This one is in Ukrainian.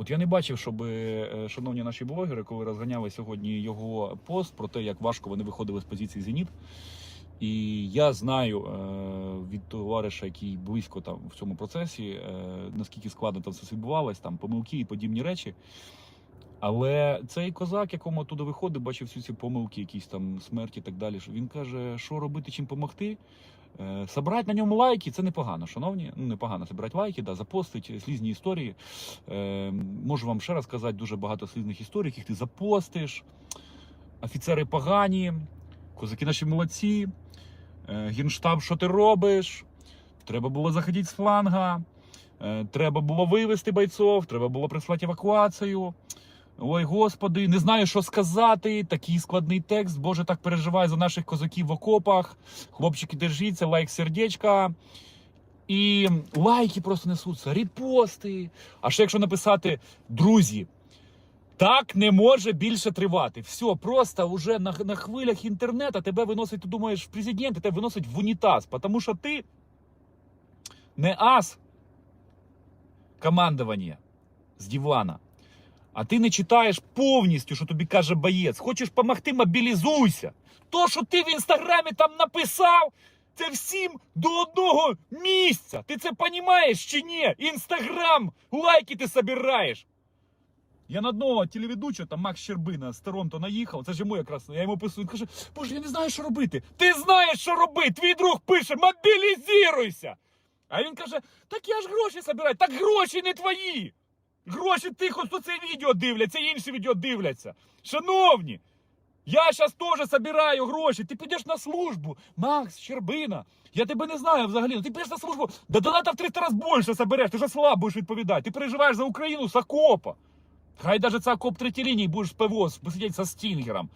От я не бачив, щоб е, шановні наші блогери, коли розганяли сьогодні його пост про те, як важко вони виходили з позиції Зеніт. І я знаю е, від товариша, який близько там в цьому процесі, е, наскільки складно там все відбувалось, там помилки і подібні речі. Але цей козак, якому туди виходить, бачив всі ці помилки, якісь там смерті і так далі. Він каже, що робити, чим допомогти. Е, Собрати на ньому лайки це непогано, шановні. Ну, непогано собирати лайки, да, запостить слізні історії. Е, можу вам ще раз сказати дуже багато слізних історій, яких ти запостиш. Офіцери погані, козаки наші молодці. Е, Генштаб, що ти робиш? Треба було заходити з фланга. Е, Треба було вивести бойців, треба було прислати евакуацію. Ой, господи, не знаю, що сказати. Такий складний текст. Боже, так переживаю за наших козаків в окопах. Хлопчики, держіться, лайк, сердечка. І лайки просто несуться, репости. А ще якщо написати друзі, так не може більше тривати. Все, просто вже на, на хвилях інтернету тебе виносить, ти думаєш, президент, тебе виносить в унітаз, тому що ти не ас командування з дивана. А ти не читаєш повністю, що тобі каже боєць. Хочеш помогти, мобілізуйся. То, що ти в інстаграмі там написав, це всім до одного місця. Ти це розумієш чи ні? Інстаграм, лайки ти собираєш. Я на одного телеведучого, там Макс Щербина з Торонто наїхав. Це ж йому якраз я йому писую. Він каже: Боже, я не знаю, що робити. Ти знаєш, що робити. Твій друг пише: мобілізуйся. А він каже: Так я ж гроші собираю. Так гроші не твої. Гроші тих, хто це відео дивляться, інші відео дивляться. Шановні, я зараз теж збираю гроші. Ти підеш на службу, Макс Щербина. Я тебе не знаю взагалі. Ну, Ти підеш на службу, да донатів в 300 разів більше забереш, ти ж слабо будеш відповідати. Ти переживаєш за Україну з окопа. Хай навіть це окоп третій лінії будеш ПВО сидіти со стінгером.